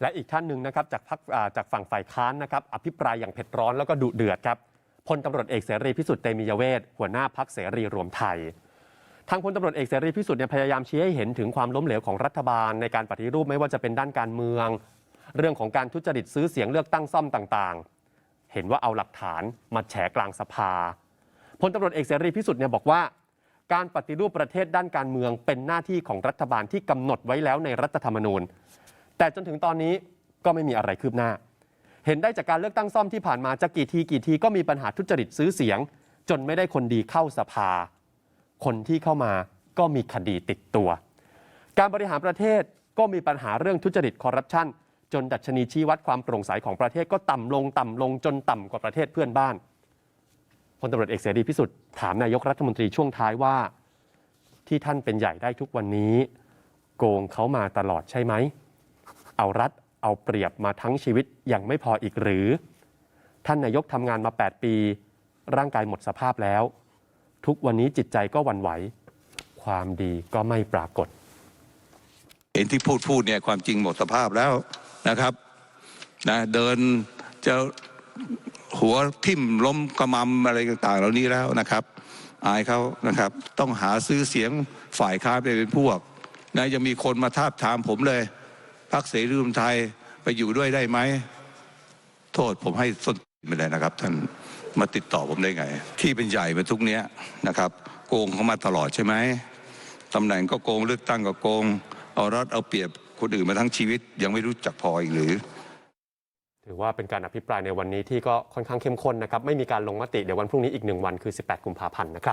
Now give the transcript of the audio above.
และอีกท่านหนึ่งนะครับจากพรรคอ่าจากฝั่งฝ่ายค้านนะครับอภิปรายอย่างเผ็ดร้อนแล้วก็ดุเดือดครับพลตำรวจเอกเสรีพิสุทธิ์เตมียเวทหัวหน้าพักเสรีรวมไทย ทางพลตำรวจเอกเสรีพิสุทธิ์เนี่ยพยายามชี้ให้เห็นถึงความล้มเหลวของรัฐบาล ในการปฏิรูปไม่ว่าจะเป็นด้านการเมือง เรื่องของการทุจริตซื้อเสียงเลือกตั้งซ่อมต่างๆ เห็นว่าเอาหลักฐานมาแฉกลางสภาพลตำรวจเอกเสรีพิสุทธิ์เนี่ยบอกว่า การปฏิรูปประเทศด้านการเมืองเป็นหน้าที่ของรัฐบาลที่กำหนดไว้แล้วในรัฐธรรมนูญ แต่จนถึงตอนนี้ก็ไม่มีอะไรคืบหน้า เห็นได้จากการเลือกตั้งซ่อมที่ผ่านมาจะกี่ทีกี่ทีก็มีปัญหาทุจริตซื้อเสียง จนไม่ได้คนดีเข้าสภา คนที่เข้ามาก็มีคดีติดตัว การบริหารประเทศก็มีปัญหาเรื่องทุจริตคอร์รัปชันจนดัชนีชี้วัดความโปร่งใสของประเทศก็ต่ำลงต่ำลงจนต่ำกว่าประเทศเพื่อนบ้านพลตำรวจเอกเสรีพิสุทธิ์ถามนายกรัฐมนตรีช่วงท้ายว่า ที่ท่านเป็นใหญ่ได้ทุกวันนี้ โกงเขามาตลอดใช่ไหม เอารัดเอาเปรียบมาทั้งชีวิตยังไม่พออีกหรือ ท่านนายกทำงานมา 8 ปี ร่างกายหมดสภาพแล้ว ทุกวันนี้จิตใจก็วันไหว ความดีก็ไม่ปรากฏ เห็นที่พูดพูดเนี่ยความจริงหมดสภาพแล้วนะครับนะเดินจะหัวทิ่มล้มกระมำอะไรต่างๆ เหล่านี้แล้วนะครับ อายเขานะครับ ต้องหาซื้อเสียงฝ่ายค้านไปเป็นพวกนะยังมีคนมาทาบทามผมเลย พักเสรีรวมไทยไปอยู่ด้วยได้ไหม โทษผมให้ส้นไม่ได้นะครับ ท่านมาติดต่อผมได้ไง ที่เป็นใหญ่มาทุกเนี้ยนะครับ โกงเขามาตลอดใช่ไหมตำแหน่งก็โกงเลือกตั้งก็โกง เอารัดเอาเปรียบคนอื่นมาทั้งชีวิต ยังไม่รู้จักพออีกหรือถือว่าเป็นการอภิปรายในวันนี้ที่ก็ค่อนข้างเข้มข้นนะครับ ไม่มีการลงมติเดี๋ยววันพรุ่งนี้อีกหนึ่งวันคือ 18 กุมภาพันธ์นะครับ